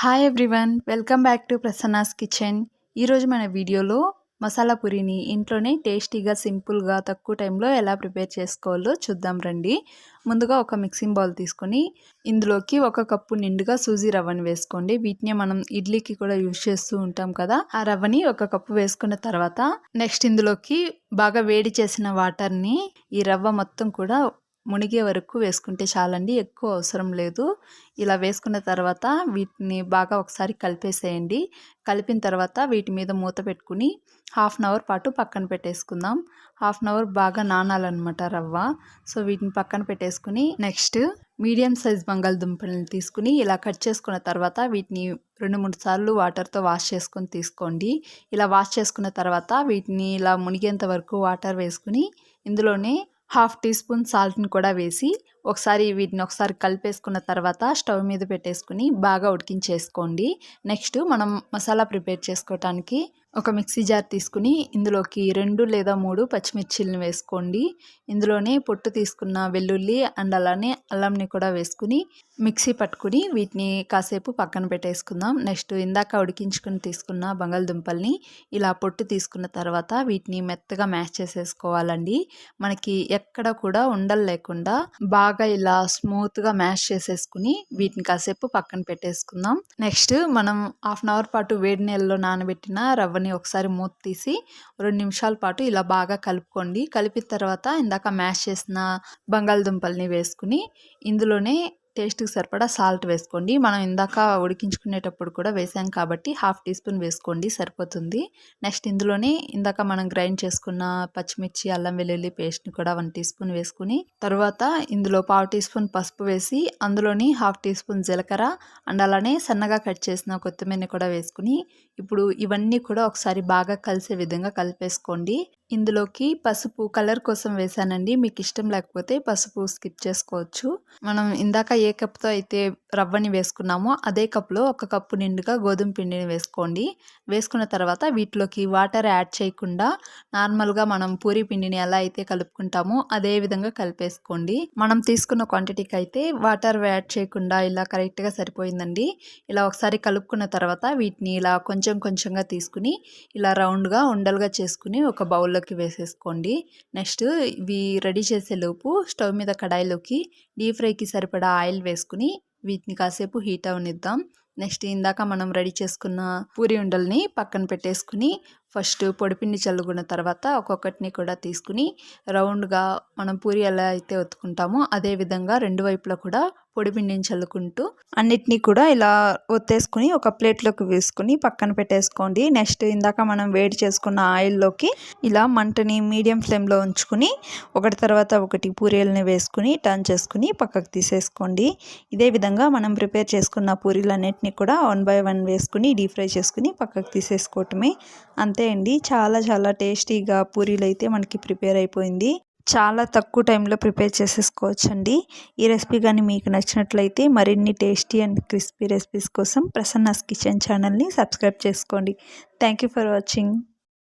Hi everyone welcome back to Prasanna's kitchen ఈరోజు మన వీడియోలో మసాలా పూరిని ఇంట్లోనే టేస్టీగా సింపుల్గా తక్కువ టైంలో ఎలా ప్రిపేర్ చేసుకోవాలో చూద్దాం రండి. ముందుగా ఒక మిక్సింగ్ బౌల్ తీసుకొని ఇందులోకి ఒక కప్పు నిండుగా సూజీ రవ్వని వేసుకోండి. వీటిని మనం ఇడ్లీకి కూడా యూజ్ చేస్తూ ఉంటాం కదా ఆ రవ్వని ఒక కప్పు వేసుకున్న తర్వాత నెక్స్ట్ ఇందులోకి బాగా వేడి చేసిన వాటర్ని ఈ రవ్వ మొత్తం కూడా మునిగే వరకు వేసుకుంటే చాలండి ఎక్కువ అవసరం లేదు. ఇలా వేసుకున్న తర్వాత వీటిని బాగా ఒకసారి కలిపేసేయండి. కలిపిన తర్వాత వీటి మీద మూత పెట్టుకుని హాఫ్ అన్ అవర్ పాటు పక్కన పెట్టేసుకుందాం. హాఫ్ అన్ అవర్ బాగా నానాలన్నమాట రవ్వ. సో వీటిని పక్కన పెట్టేసుకుని నెక్స్ట్ మీడియం సైజ్ బంగాళదుంపలను తీసుకుని ఇలా కట్ చేసుకున్న తర్వాత వీటిని రెండు మూడు సార్లు వాటర్తో వాష్ చేసుకొని తీసుకోండి. ఇలా వాష్ చేసుకున్న తర్వాత వీటిని ఇలా మునిగేంత వరకు వాటర్ వేసుకుని ఇందులోనే హాఫ్ టీ స్పూన్ సాల్ట్ని కూడా వేసి ఒకసారి వీటిని ఒకసారి కలిపేసుకున్న తర్వాత స్టవ్ మీద పెట్టేసుకుని బాగా ఉడికించేసుకోండి. నెక్స్ట్ మనం మసాలా ప్రిపేర్ చేసుకోవటానికి ఒక మిక్సీ జార్ తీసుకుని ఇందులోకి రెండు లేదా మూడు పచ్చిమిర్చిలను వేసుకోండి. ఇందులోనే పొట్టు తీసుకున్న వెల్లుల్లి అండ్ అలానే అల్లంని కూడా వేసుకుని మిక్సీ పట్టుకుని వీటిని కాసేపు పక్కన పెట్టేసుకుందాం. నెక్స్ట్ ఇందాక ఉడికించుకుని తీసుకున్న బంగాళదుంపల్ని ఇలా పొట్టు తీసుకున్న తర్వాత వీటిని మెత్తగా మ్యాష్ చేసేసుకోవాలండి. మనకి ఎక్కడ కూడా ఉండలు లేకుండా బాగా ఇలా స్మూత్గా మ్యాష్ చేసేసుకుని వీటిని కాసేపు పక్కన పెట్టేసుకుందాం. నెక్స్ట్ మనం హాఫ్ అన్ అవర్ పాటు వేడి నీళ్ళలో నానబెట్టిన రవ్వ రవ్వని ఒకసారి మూత తీసి రెండు నిమిషాల పాటు ఇలా బాగా కలుపుకోండి. కలిపిన తర్వాత ఇందాక మ్యాష్ చేసిన బంగాళదుంపల్ని వేసుకుని ఇందులోనే టేస్ట్కి సరిపడా సాల్ట్ వేసుకోండి. మనం ఇందాక ఉడికించుకునేటప్పుడు కూడా వేసాం కాబట్టి హాఫ్ టీ స్పూన్ వేసుకోండి సరిపోతుంది. నెక్స్ట్ ఇందులోనే ఇందాక మనం గ్రైండ్ చేసుకున్న పచ్చిమిర్చి అల్లం వెల్లుల్లి పేస్ట్ని కూడా వన్ టీ స్పూన్ వేసుకుని తర్వాత ఇందులో పావు టీ స్పూన్ పసుపు వేసి అందులోని హాఫ్ టీ స్పూన్ జీలకర్ర అండ్ అలానే సన్నగా కట్ చేసిన కొత్తిమీరని కూడా వేసుకుని ఇప్పుడు ఇవన్నీ కూడా ఒకసారి బాగా కలిసే విధంగా కలిపేసుకోండి. ఇందులోకి పసుపు కలర్ కోసం వేసానండి మీకు ఇష్టం లేకపోతే పసుపు స్కిప్ చేసుకోవచ్చు. మనం ఇందాక ఏ కప్తో అయితే రవ్వని వేసుకున్నామో అదే కప్లో ఒక కప్పు నిండుగా గోధుమ పిండిని వేసుకోండి. వేసుకున్న తర్వాత వీటిలోకి వాటర్ యాడ్ చేయకుండా నార్మల్గా మనం పూరి పిండిని ఎలా అయితే కలుపుకుంటామో అదే విధంగా కలిపేసుకోండి. మనం తీసుకున్న క్వాంటిటీకి అయితే వాటర్ యాడ్ చేయకుండా ఇలా కరెక్ట్గా సరిపోయిందండి. ఇలా ఒకసారి కలుపుకున్న తర్వాత వీటిని ఇలా కొంచెం కొంచెంగా తీసుకుని ఇలా రౌండ్గా ఉండలుగా చేసుకుని ఒక బౌల్లోకి వేసేసుకోండి. నెక్స్ట్ ఇవి రెడీ చేసేలోపు స్టవ్ మీద కడాయిలోకి డీప్ ఫ్రైకి సరిపడా ఆయిల్ వేసుకుని వీటిని కాసేపు హీట్ అవనిద్దాం. నెక్స్ట్ ఇందాక మనం రెడీ చేసుకున్న పూరి ఉండల్ని పక్కన పెట్టేసుకుని ఫస్ట్ పొడిపిండి చల్లుకున్న తర్వాత ఒక్కొక్కటిని కూడా తీసుకుని రౌండ్గా మనం పూరి ఎలా అయితే ఒత్తుకుంటామో అదే విధంగా రెండు వైపులా కూడా పొడిపిండిని చల్లుకుంటూ అన్నిటినీ కూడా ఇలా ఒత్తేసుకుని ఒక ప్లేట్లోకి వేసుకుని పక్కన పెట్టేసుకోండి. నెక్స్ట్ ఇందాక మనం వేడి చేసుకున్న ఆయిల్లోకి ఇలా మంటని మీడియం ఫ్లేమ్లో ఉంచుకుని ఒకటి తర్వాత ఒకటి పూరీలని వేసుకుని టర్న్ చేసుకుని పక్కకు తీసేసుకోండి. ఇదే విధంగా మనం ప్రిపేర్ చేసుకున్న పూరీలన్నింటినీ కూడా వన్ బై వన్ వేసుకుని డీప్ ఫ్రై చేసుకుని పక్కకు తీసేసుకోవటమే. అంతే అండి. చాలా చాలా టేస్టీగా పూరీలు అయితే మనకి ప్రిపేర్ అయిపోయింది. చాలా తక్కువ టైంలో ప్రిపేర్ చేసేసుకోవచ్చండి. ఈ రెసిపీ కానీ మీకు నచ్చినట్లయితే మరిన్ని టేస్టీ అండ్ క్రిస్పీ రెసిపీస్ కోసం ప్రసన్నాస్ కిచెన్ ఛానల్ని సబ్స్క్రైబ్ చేసుకోండి. Thank you for watching.